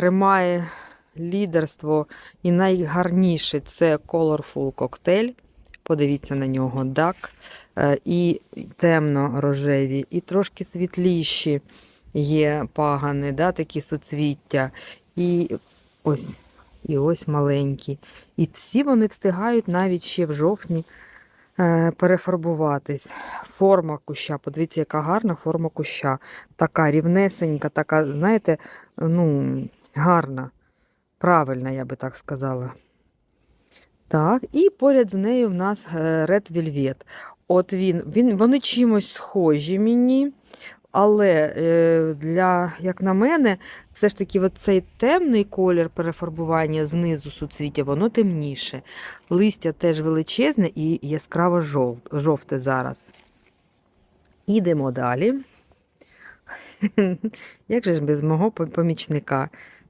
тримає лідерство і найгарніший це Colorful Cocktail. Подивіться на нього, дак. Е, І темно-рожеві, і трошки світліші є пагани, да, такі суцвіття. І ось, і ось маленькі. І всі вони встигають навіть ще в жовтні е, перефарбуватись. Форма куща, подивіться, яка гарна форма куща. Така рівнесенька, така, знаєте, ну, гарна, правильна, я би так сказала. Так, і поряд з нею в нас е, Red Velvet. От він, він, вони чимось схожі мені, але е, для, як на мене, все ж таки цей темний колір перефарбування знизу суцвіття, воно темніше. Листя теж величезне і яскраво жовте зараз. Ідемо далі. Як же ж без мого помічника?